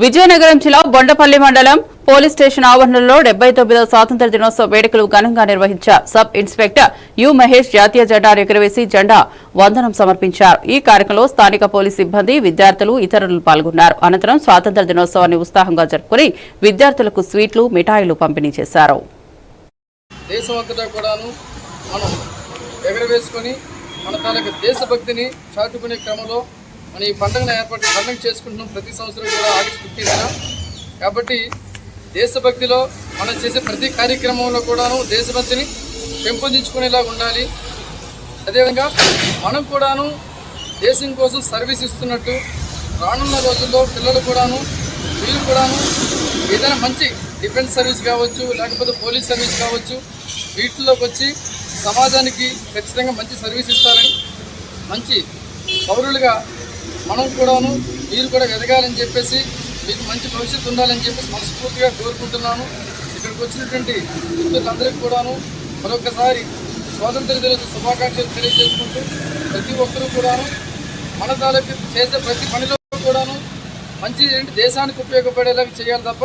విజయనగరం జిల్లా బొండపల్లి మండలం police station ఆవరణలో డెబ్బై తొమ్మిదవ స్వాతంత్ర దినోత్సవ వేడుకలు ఘనంగా నిర్వహించారు. సబ్ ఇన్స్పెక్టర్ యు మహేష్ జాతీయ జెండా ఎగురవేసి జెండా వందనం సమర్పించారు. ఈ కార్యక్రమంలో స్థానిక పోలీస్ సిబ్బంది విద్యార్థులు ఇతరులు పాల్గొన్నారు. అనంతరం స్వాతంత్ర దినోత్సవాన్ని ఉత్సాహంగా జరుపుకుని విద్యార్థులకు స్వీట్లు మిఠాయిలు పంపిణీ చేశారు. మన దేశభక్తిని చాటుకునే క్రమంలో మన ఈ పండుగను ఏర్పాటు పండుగ చేసుకుంటున్నాం ప్రతి సంవత్సరం కూడా ఆగస్టు ఫిఫ్టీన్ కాబట్టి దేశభక్తిలో మనం చేసే ప్రతి కార్యక్రమంలో కూడాను దేశభక్తిని పెంపొందించుకునేలా ఉండాలి. అదేవిధంగా మనం కూడాను దేశం కోసం సర్వీస్ ఇస్తున్నట్టు రానున్న రోజుల్లో పిల్లలు కూడాను వీళ్ళు కూడాను ఏదైనా మంచి డిఫెన్స్ సర్వీస్ కావచ్చు లేకపోతే పోలీస్ సర్వీస్ కావచ్చు వీటిల్లోకి వచ్చి సమాజానికి ఖచ్చితంగా మంచి సర్వీస్ ఇస్తారని మంచి పౌరులుగా మనం కూడాను మీరు కూడా ఎదగాలని చెప్పేసి మీకు మంచి భవిష్యత్తు ఉండాలని చెప్పేసి మనస్ఫూర్తిగా కోరుకుంటున్నాను. ఇక్కడికి వచ్చినటువంటి మిత్రులందరికీ కూడాను మరొకసారి స్వాతంత్ర దినోత్సవ శుభాకాంక్షలు తెలియజేసుకుంటూ ప్రతి ఒక్కరూ కూడాను మన తాలూకు చేసే ప్రతి పనిలో కూడాను మంచి ఏంటి దేశానికి ఉపయోగపడేలాగా చేయాలి తప్ప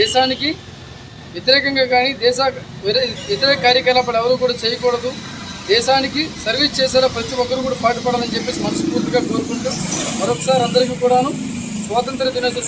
దేశానికి వ్యతిరేకంగా కానీ దేశ వ్యతిరేక కార్యకలాపాలు ఎవరు కూడా చేయకూడదు. దేశానికి సర్వీస్ చేసేలా ప్రతి ఒక్కరు కూడా పాటుపడాలని చెప్పేసి మనస్ఫూర్తిగా కోరుకుంటూ మరొకసారి అందరికీ కూడాను స్వాతంత్ర దినోత్సవ